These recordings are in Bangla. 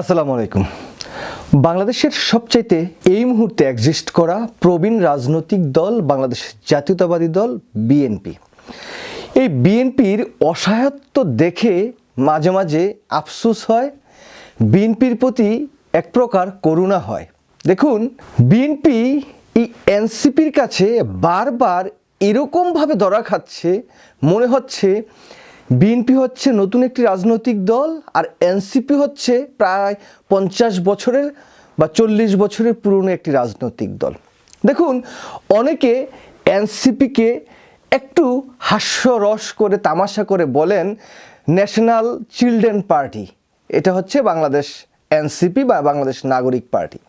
আসসালামু আলাইকুম। বাংলাদেশের সবচাইতে এই মুহূর্তে এক্সিস্ট করা প্রবীণ রাজনৈতিক দল বাংলাদেশ জাতীয়তাবাদী দল বিএনপি এই বিএনপির অসহায়ত্ব দেখে মাঝে মাঝে আফসোস হয় বিএনপির প্রতি এক প্রকার করুণা হয়। দেখুন বিএনপি এই এনসিপির কাছে বারবার এরকমভাবে ধরা খাচ্ছে, মনে হচ্ছে বিএনপি হচ্ছে নতুন একটি রাজনৈতিক দল আর এনসিপি হচ্ছে প্রায় পঞ্চাশ বছরের বা চল্লিশ বছরের পুরনো একটি রাজনৈতিক দল। দেখুন, অনেকে এনসিপিকে একটু হাস্যরস করে, তামাশা করে বলেন ন্যাশনাল চিলড্রেন পার্টি। এটা হচ্ছে বাংলাদেশ এনসিপি বা বাংলাদেশ নাগরিক পার্টি।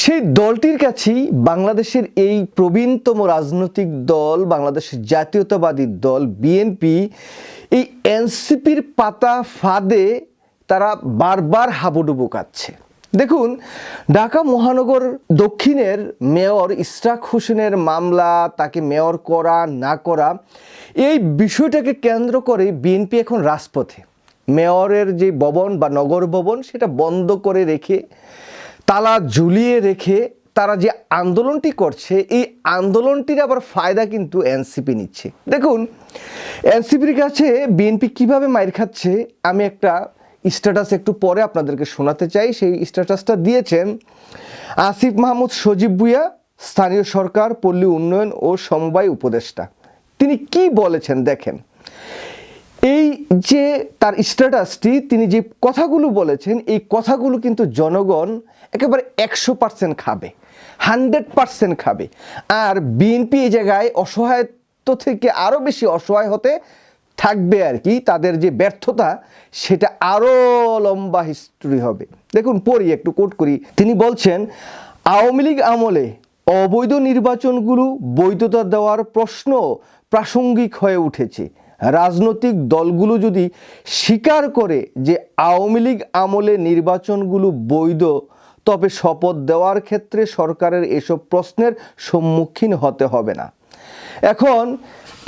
সেই দলটির কাছেই বাংলাদেশের এই প্রবীণতম রাজনৈতিক দল বাংলাদেশ জাতীয়তাবাদী দল, বিএনপি এই এনসিপির পাতা ফাঁদে তারা বারবার হাবুডুবু কাচ্ছে। দেখুন, ঢাকা মহানগর দক্ষিণের মেয়র ইশরাক হোসেনের মামলা, তাকে মেয়র করা, না করা, এই বিষয়টাকে কেন্দ্র করে বিএনপি এখন রাজপথে। মেয়রের যে ভবন বা নগর ভবন, সেটা বন্ধ করে রেখে, তালা ঝুলিয়ে রেখে তারা যে আন্দোলনটি করছে, এই আন্দোলনটির আবার ফায়দা কিন্তু এনসিপি নিচ্ছে। দেখুন, এনসিপির কাছে বিএনপি কীভাবে মাইর খাচ্ছে, আমি একটা স্ট্যাটাস একটু পরে আপনাদেরকে শোনাতে চাই। সেই স্ট্যাটাসটা দিয়েছেন আসিফ মাহমুদ সজীব ভুইয়া, স্থানীয় সরকার, পল্লী উন্নয়ন ও সমবায় উপদেষ্টা। তিনি কি বলেছেন দেখেন, এই যে তার স্ট্যাটাসটি, তিনি যে কথাগুলো বলেছেন, এই কথাগুলো কিন্তু জনগণ একেবারে একশো পার্সেন্ট খাবে। হান্ড্রেড পার্সেন্ট খাবে। আর বিএনপি এই জায়গায় অসহায়ত্ব থেকে আরও বেশি অসহায় হতে থাকবে আর কি, তাদের যে ব্যর্থতা, সেটা আরও লম্বা হিস্ট্রি হবে। দেখুন, পড়ি, একটু কোট করি। তিনি বলছেন, আওয়ামী লীগ আমলে অবৈধ নির্বাচনগুলো বৈধতা দেওয়ার প্রশ্ন প্রাসঙ্গিক হয়ে উঠেছে। রাজনৈতিক দলগুলো যদি স্বীকার করে যে আওয়ামী লীগ আমলে নির্বাচনগুলো বৈধ তবে শপথ দেওয়ার ক্ষেত্রে সরকারের এসব প্রশ্নের সম্মুখীন হতে হবে না। এখন,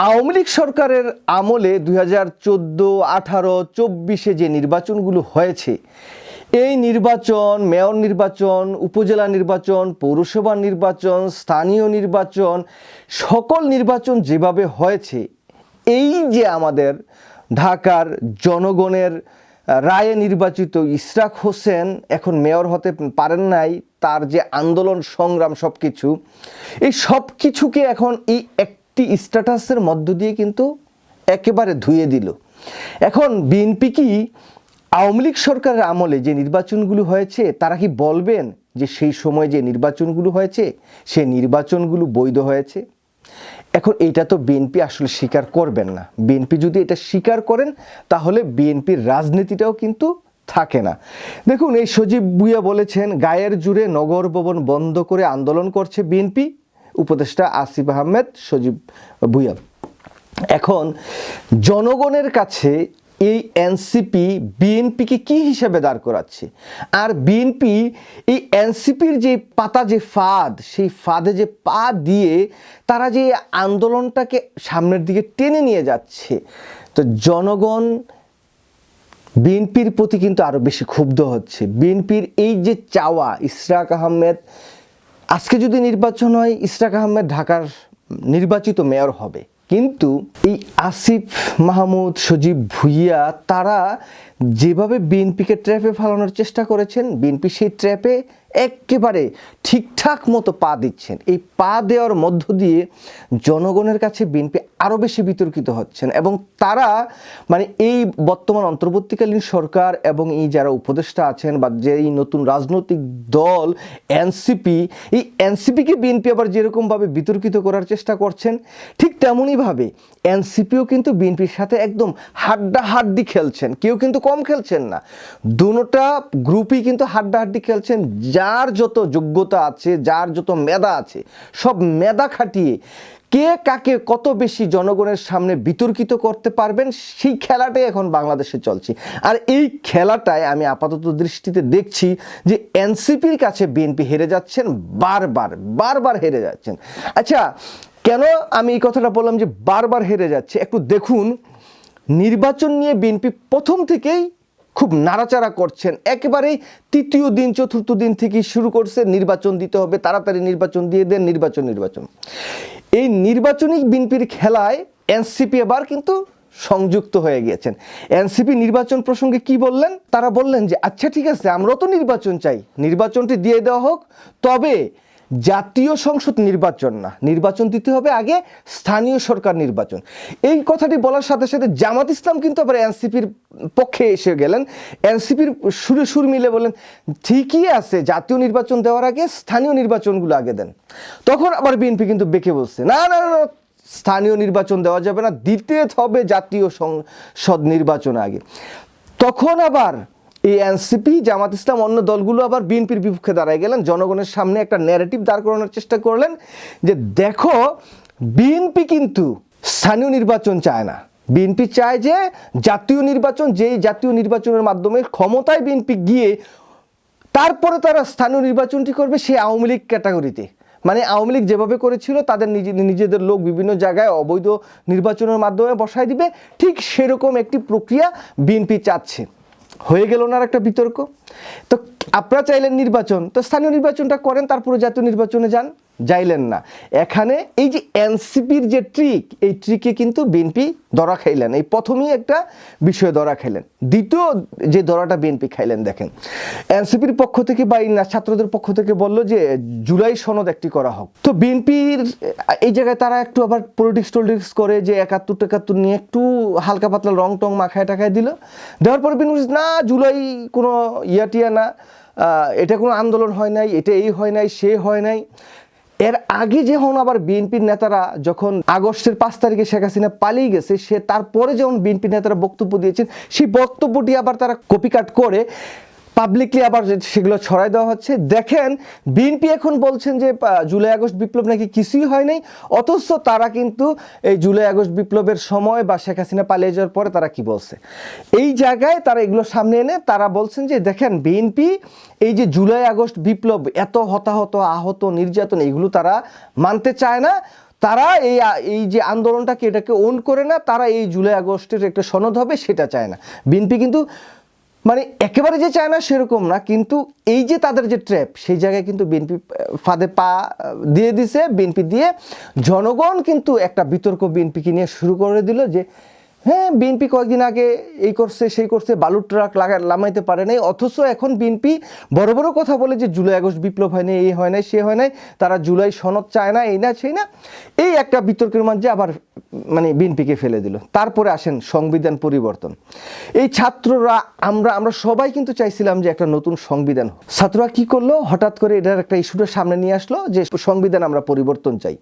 আওয়ামী লীগ সরকারের আমলে দুই হাজার চোদ্দ আঠারো চব্বিশে যে নির্বাচনগুলো হয়েছে, এই নির্বাচন, মেয়র নির্বাচন, উপজেলা নির্বাচন, পৌরসভা নির্বাচন, স্থানীয় নির্বাচন, সকল নির্বাচন যেভাবে হয়েছে, এই যে আমাদের ঢাকার জনগণের রায়ে নির্বাচিত ইশরাক হোসেন এখন মেয়র হতে পারেন নাই, তার যে আন্দোলন, সংগ্রাম সব কিছু এই সব কিছুকে এখন এই একটি স্ট্যাটাসের মধ্য দিয়ে কিন্তু একেবারে ধুয়ে দিল। এখন বিএনপি কি আওয়ামী লীগ সরকারের আমলে যে নির্বাচনগুলো হয়েছে, তারা কি বলবেন যে সেই সময় যে নির্বাচনগুলো হয়েছে সেই নির্বাচনগুলো বৈধ হয়েছে? এখন এটা তো বিএনপি আসলে স্বীকার করবেন না। বিএনপি যদি এটা স্বীকার করেন, তাহলে বিএনপির রাজনীতিটাও কিন্তু থাকে না। দেখুন, এই সজীব ভুইয়া বলেছেন, গায়ের জুড়ে নগর ভবন বন্ধ করে আন্দোলন করছে বিএনপি উপদেষ্টা আসিফ আহমেদ, সজীব ভুইয়া। এখন জনগণের কাছে এই এনসিপি বিএনপিকে কি হিসেবে দাঁড় করাচ্ছে? আর বিএনপি এই এনসিপির যে পাতা, যে ফাঁদ, সেই ফাঁদে যে পা দিয়ে তারা যে আন্দোলনটাকে সামনের দিকে টেনে নিয়ে যাচ্ছে, তো জনগণ বিএনপির প্রতি কিন্তু আরও বেশি ক্ষুব্ধ হচ্ছে। বিএনপির এই যে চাওয়া, ইশরাক আহমেদ, আজকে যদি নির্বাচন হয়, ইশরাক আহমেদ ঢাকার নির্বাচিত মেয়র হবে। কিন্তু এই আসিফ মাহমুদ, সজীব ভুইয়া, তারা যেভাবে বিএনপিকে ট্র্যাপে ফালানোর চেষ্টা করেছেন, বিএনপি সেই ট্র্যাপে একেবারে ঠিকঠাক মতো পা দিচ্ছেন। এই পা দেওয়ার মধ্য দিয়ে জনগণের কাছে বিএনপি আরও বেশি বিতর্কিত হচ্ছেন এবং তারা মানে এই বর্তমান অন্তর্বর্তীকালীন সরকার এবং এই যারা উপদেষ্টা আছেন বা যে এই নতুন রাজনৈতিক দল, এনসিপি, এই এনসিপিকে বিএনপি আবার যেরকমভাবে বিতর্কিত করার চেষ্টা করছেন, ঠিক তেমনইভাবে এনসিপিও কিন্তু বিএনপির সাথে একদম হাড্ডাহাড্ডি খেলছেন। কেউ কিন্তু কম খেলছেন না। দুটা গ্রুপই কিন্তু হাড্ডাহাড্ডি খেলছেন। যার যত যোগ্যতা আছে, যার যত মেধা আছে, সব মেধা খাটিয়ে কে কাকে কত বেশি জনগণের সামনে বিতর্কিত করতে পারবেন, সেই খেলাটাই এখন বাংলাদেশে চলছে। আর এই খেলাটায় আমি আপাতত দৃষ্টিতে দেখছি যে এনসিপির কাছে বিএনপি হেরে যাচ্ছেন, বারবার বারবার হেরে যাচ্ছেন। আচ্ছা কেন আমি এই কথাটা বললাম যে বারবার হেরে যাচ্ছে? একটু দেখুন, নির্বাচন নিয়ে বিএনপি প্রথম থেকেই খুব নাড়াচাড়া করছেন। একেবারেই তৃতীয় দিন, চতুর্থ দিন থেকে শুরু করছে, নির্বাচন দিতে হবে, তাড়াতাড়ি নির্বাচন দিয়ে দেন, নির্বাচন নির্বাচন। এই নির্বাচনী বিএনপির খেলায় এনসিপি এবার কিন্তু সংযুক্ত হয়ে গিয়েছেন। এনসিপি নির্বাচন প্রসঙ্গে কি বললেন? তারা বললেন যে আচ্ছা ঠিক আছে, আমরাও তো নির্বাচন চাই। নির্বাচনটি দিয়ে দেওয়া হোক। তবে জাতীয় সংসদ নির্বাচন না। নির্বাচন দিতে হবে আগে স্থানীয় সরকার নির্বাচন। এই কথাটি বলার সাথে সাথে জামাত ইসলাম কিন্তু আবার এনসিপির পক্ষে এসে গেলেন। এনসিপির সুরে সুর মিলে বলেন, ঠিকই আছে, জাতীয় নির্বাচন দেওয়ার আগে স্থানীয় নির্বাচনগুলো আগে দেন। তখন আবার বিএনপি কিন্তু বেঁকে বলছে, না না না স্থানীয় নির্বাচন দেওয়া যাবে না, দিতে হবে জাতীয় সংসদ নির্বাচন আগে। তখন আবার এই এনসিপি জামাত ইসলাম, অন্য দলগুলো আবার বিএনপির বিপক্ষে দাঁড়ায় গেলেন। জনগণের সামনে একটা ন্যারেটিভ দাঁড় করানোর চেষ্টা করলেন যে, দেখো, বিএনপি কিন্তু স্থানীয় নির্বাচন চায় না। বিএনপি চায় যে, জাতীয় নির্বাচন, যেই জাতীয় নির্বাচনের মাধ্যমে ক্ষমতায় বিএনপি গিয়ে তারপরে তারা স্থানীয় নির্বাচনটি করবে সেই আওয়ামী লীগ ক্যাটাগরিতে। মানে আওয়ামী লীগ যেভাবে করেছিল, তাদের নিজে, নিজেদের লোক বিভিন্ন জায়গায় অবৈধ নির্বাচনের মাধ্যমে বসায় দিবে। ঠিক সেরকম একটি প্রক্রিয়া বিএনপি চাচ্ছে। হয়ে গেল ওনার একটা বিতর্ক? তো আপনারা চাইলেন নির্বাচন, তো স্থানীয় নির্বাচনটা করেন, তারপরে জাতীয় নির্বাচনে যান, যাইলেন না। এখানে এই যে এনসিপির যে ট্রিক এই ট্রিকে কিন্তু বিএনপি ধরা খাইলেন। এই প্রথমেই একটা বিষয়ে ধরা খাইলেন। দ্বিতীয় যে ধরাটা বিএনপি খাইলেন, দেখেন। এনসিপির পক্ষ থেকে বা ছাত্রদের পক্ষ থেকে বলল যে, জুলাই সনদ একটি করা হোক। তো বিএনপির, এই জায়গায় তারা একটু আবার পলিটিক্স টলিটিক্স করে যে একাত্তর টেকাত্তর নিয়ে একটু হালকা পাতলা রং টং মাখায় টাকায় দিল। দেওয়ার পর বিএনপি না, জুলাই কোনো ইয়াটিয়া না। এটা কোনো আন্দোলন হয় নাই, এটা এই হয় নাই, সে হয় নাই। এর আগে যখন আবার বিএনপির নেতারা যখন আগস্টের পাঁচ তারিখে শেখ হাসিনা পালিয়ে গেছে, সে তারপরে যখন বিএনপির নেতারা বক্তব্য দিয়েছেন, সেই বক্তব্যটি আবার তারা কপিকাট করে। পাবলিকলি আবার সেগুলো ছড়াই দেওয়া হচ্ছে। দেখেন, বিএনপি এখন বলছেন যে জুলাই আগস্ট বিপ্লব নাকি কিছুই হয় নাই অথচ তারা কিন্তু এই জুলাই আগস্ট বিপ্লবের সময় বা শেখ হাসিনা পালিয়ে যাওয়ার পরে তারা কি বলছে? এই জায়গায় তারা এগুলো সামনে এনে তারা বলছেন যে, দেখেন, বিএনপি এই যে জুলাই আগস্ট বিপ্লব এত হতাহত, আহত, নির্যাতন এগুলো তারা মানতে চায় না। তারা এই এই যে আন্দোলনটাকে এটাকে ওন করে না, তারা এই জুলাই আগস্টের একটা সনদ হবে সেটা চায় না। বিএনপি কিন্তু মানে একেবারে যে চায় না সেরকম না, কিন্তু এই যে তাদের যে ট্র্যাপ সেই জায়গায় কিন্তু বিএনপি ফাঁদে পা দিয়ে দিছে। বিএনপি দিয়ে জনগণ কিন্তু একটা বিতর্ক বিএনপিকে নিয়ে শুরু করে দিল যে হ্যাঁ বিএনপি কয়েকদিন আগে এই করছে, সেই করছে, বালুর ট্রাক লাগা, লামাইতে পারে নাই। অথচ এখন বিএনপি বড় বড় কথা বলে যে জুলাই, আগস্ট বিপ্লব হয় নাই এই হয় নাই, সে হয় নাই, তারা জুলাই সনদ চায় না, এই না, সেই না। এই একটা বিতর্কের মাঝে আবার মানে বিএনপিকে ফেলে দিল। তারপরে আসেন সংবিধান পরিবর্তন। এই ছাত্ররা, আমরা আমরা সবাই কিন্তু চাইছিলাম যে একটা নতুন সংবিধান ছাত্ররা কি করল? হঠাৎ করে এটার একটা ইস্যুটা সামনে নিয়ে আসলো যে সংবিধান আমরা পরিবর্তন চাই।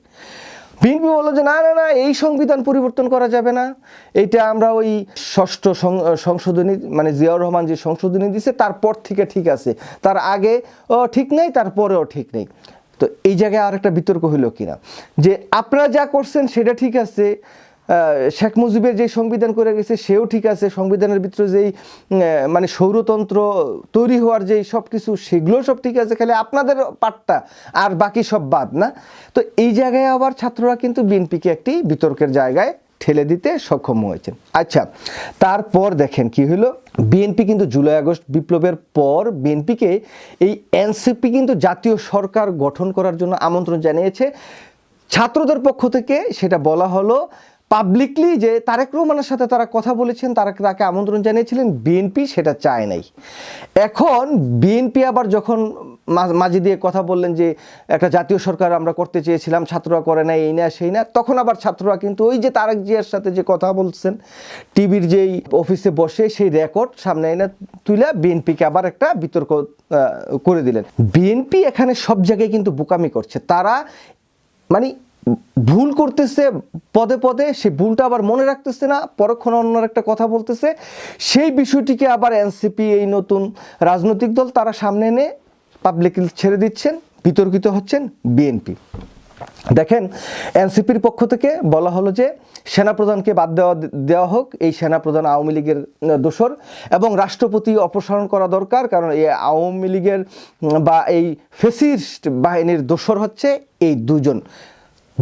বিএনপি বলল যে, না না না, এই সংবিধান পরিবর্তন করা যাবে না। এটা আমরা ওই ষষ্ঠ সংশোধনী মানে জিয়াউর রহমান যে সংশোধনী দিছে, তারপর থেকে ঠিক আছে। তার আগে ঠিক নেই, তারপরেও ঠিক নেই। তো এই জায়গায় আর একটা বিতর্ক হইল কিনা? যে, আপনারা যা করছেন, সেটা ঠিক আছে শেখ মুজিবের যে সংবিধান করে গেছে, সেও ঠিক আছে। সংবিধানের ভিতরে যেই মানে সৌরতন্ত্র তৈরি হওয়ার যেই সব কিছু সেগুলো সব ঠিক আছে। খালি আপনাদের পাটটা আর বাকি সব বাদ, না? তো এই জায়গায় আবার ছাত্ররা কিন্তু বিএনপিকে একটি বিতর্কের জায়গায় ঠেলে দিতে সক্ষম হয়েছেন। আচ্ছা তারপর দেখেন কি হলো? বিএনপি কিন্তু জুলাই আগস্ট বিপ্লবের পর বিএনপিকে এই এনসিপি কিন্তু জাতীয় সরকার গঠন করার জন্য আমন্ত্রণ জানিয়েছে। ছাত্রদের পক্ষ থেকে সেটা বলা হলো পাবলিকলি যে তারেক রহমানের সাথে তারা কথা বলেছেন, তারা তাকে আমন্ত্রণ জানিয়েছিলেন, বিএনপি সেটা চায় নাই। এখন বিএনপি আবার যখন মাঝে দিয়ে কথা বললেন যে একটা জাতীয় সরকার আমরা করতে চেয়েছিলাম, ছাত্ররা করে নাই, এই না, সেই না, তখন আবার ছাত্ররা কিন্তু ওই যে তারেক জিয়ার সাথে যে কথা বলছেন, টিভির যেই অফিসে বসে সেই রেকর্ড সামনে এনে তুলে বিএনপিকে আবার একটা বিতর্ক করে দিলেন। বিএনপি এখানে সব জায়গায় কিন্তু বোকামি করছে। তারা মানে ভুল করতেছে পদে পদে, সে ভুলটা আবার মনে রাখতেছে না, পরক্ষণ অন্য একটা কথা বলতেছে। সেই বিষয়টিকে আবার এনসিপি, এই নতুন রাজনৈতিক দল, তারা সামনে এনে পাবলিক ছেড়ে দিচ্ছেন, বিতর্কিত হচ্ছেন বিএনপি। দেখেন, এনসিপির পক্ষ থেকে বলা হলো যে, সেনাপ্রধানকে বাদ দেওয়া দেওয়া হোক, এই সেনাপ্রধান আওয়ামী লীগের দোসর এবং রাষ্ট্রপতি অপসারণ করা দরকার, কারণ এই আওয়ামী লীগের বা এই ফেসিস্ট বাহিনীর দোসর হচ্ছে এই দুজন।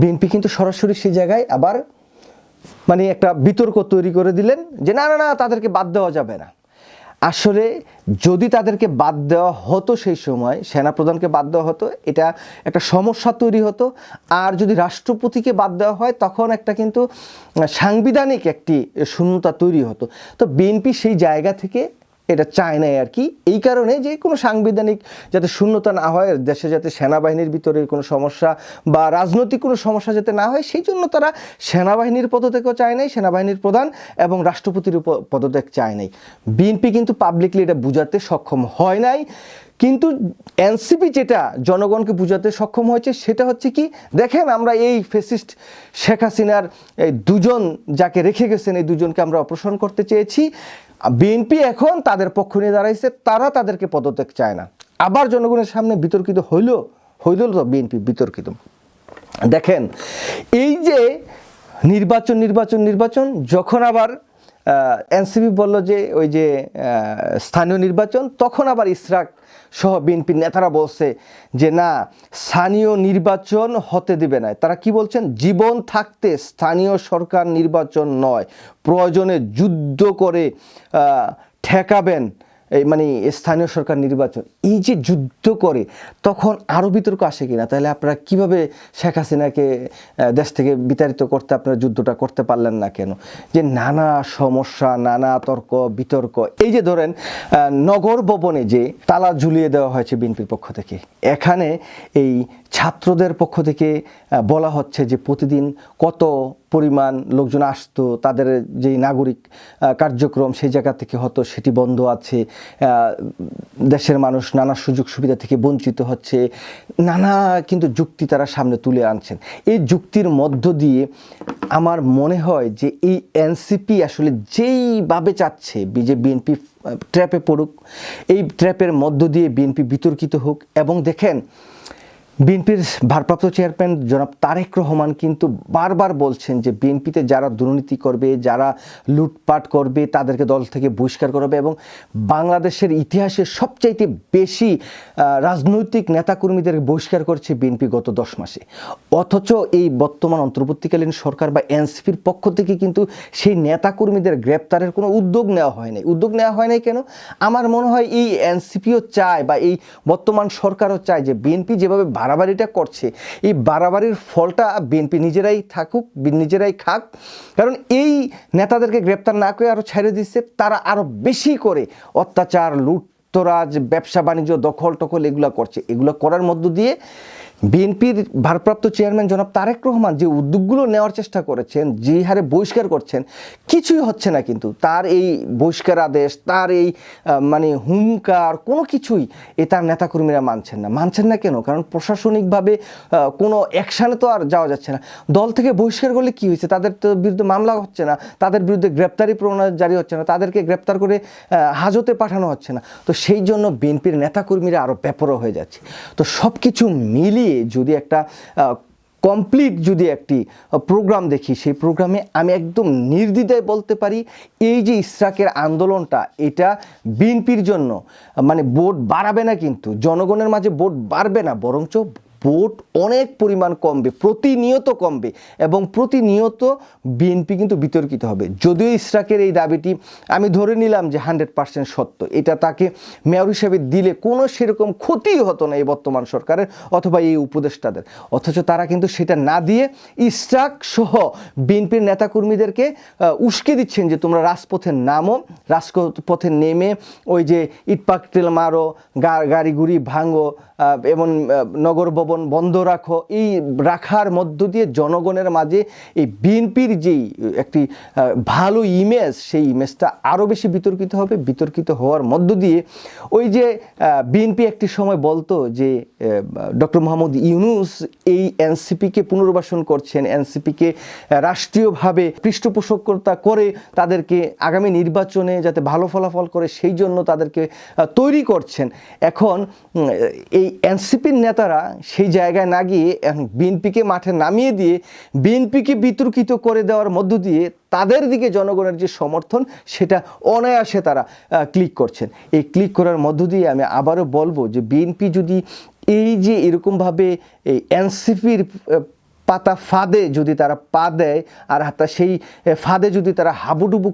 বিএনপি কিন্তু সরাসরি সেই জায়গায় আবার মানে একটা বিতর্ক তৈরি করে দিলেন যে না না না, তাদেরকে বাদ দেওয়া যাবে না। আসলে যদি তাদেরকে বাদ দেওয়া হতো সেই সময়, সেনাপ্রধানকে বাদ দেওয়া হতো, এটা একটা সমস্যা তৈরি হতো। আর যদি রাষ্ট্রপতিকে বাদ দেওয়া হয়, তখন একটা কিন্তু সাংবিধানিক একটি শূন্যতা তৈরি হতো। তো বিএনপি সেই জায়গা থেকে এটা চায় নাই আর কি। এই কারণে যে কোনো সাংবিধানিক যাতে শূন্যতা না হয়, দেশে যাতে সেনাবাহিনীর ভিতরে কোনো সমস্যা বা রাজনৈতিক কোনো সমস্যা যাতে না হয়, সেই জন্য তারা সেনাবাহিনীর পদত্যাগও চায় নাই, সেনাবাহিনীর প্রধান এবং রাষ্ট্রপতির পদত্যাগ চায় নাই। বিএনপি কিন্তু পাবলিকলি এটা বুঝাতে সক্ষম হয় নাই। কিন্তু এনসিপি যেটা জনগণকে বুঝাতে সক্ষম হয়েছে, সেটা হচ্ছে কি, দেখেন আমরা এই ফেসিস্ট শেখ হাসিনার এই দুজন যাকে রেখে গেছেন, এই দুজনকে আমরা অপসারণ করতে চেয়েছি। বিএনপি এখন তাদের পক্ষ নিয়ে দাঁড়াইছে, তারা তাদেরকে পদত্যাগ চায় না। আবার জনগণের সামনে বিতর্কিত হইল হইল তো বিএনপি বিতর্কিত। দেখেন, এই যে নির্বাচন নির্বাচন নির্বাচন, যখন আবার এনসিপি বলল যে, ওই যে স্থানীয় নির্বাচন, তখন আবার ইসরাক সহ বিএনপির নেতারা বলছে যে, না, স্থানীয় নির্বাচন হতে দেবে না। তারা কি বলছেন? জীবন থাকতে স্থানীয় সরকার নির্বাচন নয়, প্রয়োজনে যুদ্ধ করে ঠেকাবেন। মানে স্থানীয় সরকার নির্বাচন, এই যে যুদ্ধ করে, তখন আরও বিতর্ক আসে কিনা? তাহলে আপনারা কীভাবে শেখ হাসিনাকে দেশ থেকে বিতাড়িত করতে আপনারা যুদ্ধটা করতে পারলেন না কেন? যে নানা সমস্যা, নানা তর্ক, বিতর্ক, এই যে ধরেন নগর ভবনে যে তালা ঝুলিয়ে দেওয়া হয়েছে বিএনপির পক্ষ থেকে, এখানে এই ছাত্রদের পক্ষ থেকে বলা হচ্ছে যে প্রতিদিন কত পরিমাণ লোকজন আসতো, তাদের যেই নাগরিক কার্যক্রম সেই জায়গা থেকে হতো সেটি বন্ধ আছে দেশের মানুষ নানা সুযোগ সুবিধা থেকে বঞ্চিত হচ্ছে, নানা কিন্তু যুক্তি তারা সামনে তুলে আনছেন। এই যুক্তির মধ্য দিয়ে আমার মনে হয় যে এই এনসিপি আসলে যেইভাবে চাচ্ছে যে বিএনপি ট্র্যাপে পড়ুক, এই ট্র্যাপের মধ্য দিয়ে বিএনপি বিতর্কিত হোক এবং দেখেন বিএনপির ভারপ্রাপ্ত চেয়ারম্যান জনাব তারেক রহমান কিন্তু বারবার বলছেন যে বিএনপিতে যারা দুর্নীতি করবে, যারা লুটপাট করবে, তাদেরকে দল থেকে বহিষ্কার করবে এবং বাংলাদেশের ইতিহাসে সবচাইতে বেশি রাজনৈতিক নেতাকর্মীদের বহিষ্কার করছে বিএনপি গত দশ মাসে। অথচ এই বর্তমান অন্তর্বর্তীকালীন সরকার বা এনসিপির পক্ষ থেকে কিন্তু সেই নেতাকর্মীদের গ্রেপ্তারের কোনো উদ্যোগ নেওয়া হয় নাই। উদ্যোগ নেওয়া হয় নাই কেন? আমার মনে হয় এই এনসিপিও চায় বা এই বর্তমান সরকারও চায় যে বিএনপি যেভাবে বাড়াবাড়িটা করছে, এই বাড়াবাড়ির ফলটা বিএনপি নিজেরাই থাকুক, নিজেরাই খাক। কারণ এই নেতাদেরকে গ্রেপ্তার না করে আরও ছেড়ে দিচ্ছে, তারা আরও বেশি করে অত্যাচার, লুট্তরাজ ব্যবসা বাণিজ্য দখল টখল এগুলো করছে। এগুলো করার মধ্য দিয়ে বিএনপির ভারপ্রাপ্ত চেয়ারম্যান জনাব তারেক রহমান যে উদ্যোগগুলো নেওয়ার চেষ্টা করেছেন, যে হারে বহিষ্কার করছেন, কিছুই হচ্ছে না কিন্তু। তার এই বহিষ্কার আদেশ, তার এই মানে হুঙ্কার, কোনো কিছুই এ তার নেতাকর্মীরা মানছেন না। মানছেন না কেন? কারণ প্রশাসনিকভাবে কোনো অ্যাকশানে তো আর যাওয়া যাচ্ছে না। দল থেকে বহিষ্কার করলে কি হয়েছে? তাদের তো বিরুদ্ধে মামলা হচ্ছে না, তাদের বিরুদ্ধে গ্রেপ্তারি প্রণয় জারি হচ্ছে না, তাদেরকে গ্রেপ্তার করে হাজতে পাঠানো হচ্ছে না। তো সেই জন্য বিএনপির নেতাকর্মীরা আরও ব্যাপরও হয়ে যাচ্ছে। তো সব কিছু মিলিয়ে যদি একটা কমপ্লিট যদি একটি প্রোগ্রাম দেখি, সেই প্রোগ্রামে আমি একদম নির্দ্বিধায় বলতে পারি, এই যে ইসরাকের আন্দোলনটা, এটা বিএনপির জন্য মানে ভোট বাড়াবে না কিন্তু, জনগণের মাঝে ভোট বাড়বে না, বরঞ্চ ভোট অনেক পরিমাণ কমবে, প্রতিনিয়ত কমবে এবং প্রতিনিয়ত বিএনপি কিন্তু বিতর্কিত হবে। যদিও ইসরাকের এই দাবিটি আমি ধরে নিলাম যে হান্ড্রেড পার্সেন্ট সত্য। এটা তাকে মেয়র হিসেবে দিলে কোনো সেরকম ক্ষতিই হতো না এই বর্তমান সরকারের অথবা এই উপদেষ্টাদের। অথচ তারা কিন্তু সেটা না দিয়ে ইসরাক সহ বিএনপির নেতাকর্মীদেরকে উস্কে দিচ্ছেন যে তোমরা রাজপথে নামো, রাজপথে নেমে ওই যে ইটপাকটেল মারো গাড়ি গুড়ি ভাঙো এবং নগর ভবন বন্ধ রাখো, এই রাখার মধ্য দিয়ে জনগণের মাঝে এই বিএনপির যেই একটি ভালো ইমেজ সেই ইমেজটা আরও বেশি বিতর্কিত হবে, বিতর্কিত হওয়ার মধ্য দিয়ে ওই যে বিএনপি একটি সময় বলতো যে ডক্টর মোহাম্মদ ইউনুস এই এনসিপিকে পুনর্বাসন করছেন এনসিপিকে রাষ্ট্রীয়ভাবে পৃষ্ঠপোষকতা করে তাদেরকে আগামী নির্বাচনে যাতে ভালো ফলাফল করে সেই জন্য তাদেরকে তৈরি করছেন। এখন এই এনসিপির নেতারা সেই জায়গায় না গিয়ে এখন বিএনপিকে মাঠে নামিয়ে দিয়ে বিএনপিকে বিতর্কিত করে দেওয়ার মধ্য দিয়ে তাদের দিকে জনগণের যে সমর্থন, সেটা অনায়াসে তারা ক্লিক করছেন। এই ক্লিক করার মধ্য দিয়ে আমি আবারও বলব যে বিএনপি যদি এই যে এরকমভাবে এই এনসিপির পাতা ফাঁদে যদি তারা পা দেয় আর হাতা সেই ফাঁদে যদি তারা হাবুডুবু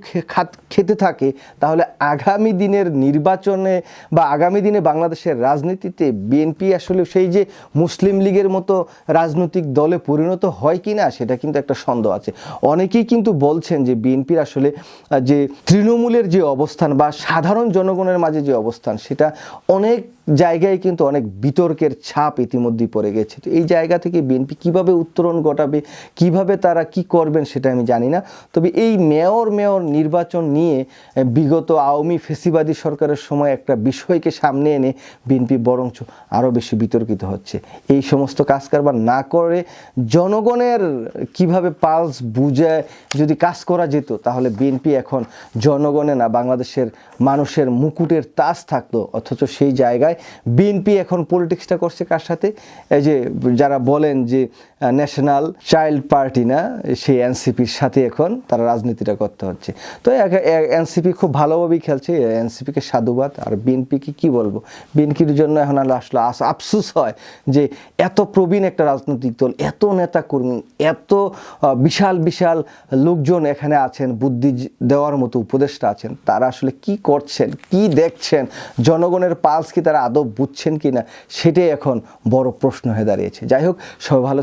খেতে থাকে, তাহলে আগামী দিনের নির্বাচনে বা আগামী দিনে বাংলাদেশের রাজনীতিতে বিএনপি আসলে সেই যে মুসলিম লীগের মতো রাজনৈতিক দলে পরিণত হয় কি না সেটা কিন্তু একটা সন্দেহ আছে। অনেকেই কিন্তু বলছেন যে বিএনপির আসলে যে তৃণমূলের যে অবস্থান বা সাধারণ জনগণের মাঝে যে অবস্থান, সেটা অনেক জায়গায় কিন্তু অনেক বিতর্কের ছাপ ইতিমধ্যেই পড়ে গেছে। তো এই জায়গা থেকে বিএনপি কীভাবে উত্তরণ ঘটাবে, কীভাবে তারা কি করবেন সেটা আমি জানি না। তবে এই মেয়র মেয়র নির্বাচন নিয়ে বিগত আওয়ামী ফেসিবাদী সরকারের সময় একটা বিষয়কে সামনে এনে বিএনপি বরঞ্চ আরও বেশি বিতর্কিত হচ্ছে। এই সমস্ত কাজ কারবার না করে জনগণের কীভাবে পালস বুঝে যদি কাজ করা যেত, তাহলে বিএনপি এখন জনগণে না, বাংলাদেশের মানুষের মুকুটের তাস থাকতো। অথচ সেই জায়গায় বিএনপি এখন পলিটিক্সটা করছে কার সাথে? এই যে যারা বলেন যে ন্যাশনাল চাইল্ড পার্টি না? সেই এনসিপির সাথে এখন তারা রাজনীতিটা করতে হচ্ছে। তো এনসিপি খুব ভালোভাবেই খেলছে। এনসিপিকে সাধুবাদ। আর বিএনপিকে কি বলব? বিএনপির জন্য এখন আর আসলে আস- আফসোস হয় যে এত প্রবীণ একটা রাজনৈতিক দল, এত নেতা কর্মী এত বিশাল বিশাল লোকজন এখানে আছেন, বুদ্ধি দেওয়ার মতো উপদেষ্টা আছেন, তারা আসলে কি করছেন, কি দেখছেন, জনগণের পালস কি তারা আদৌ বুঝছেন কি না সেটাই এখন বড় প্রশ্ন হয়ে দাঁড়িয়েছে। যাই হোক, সবাই ভালো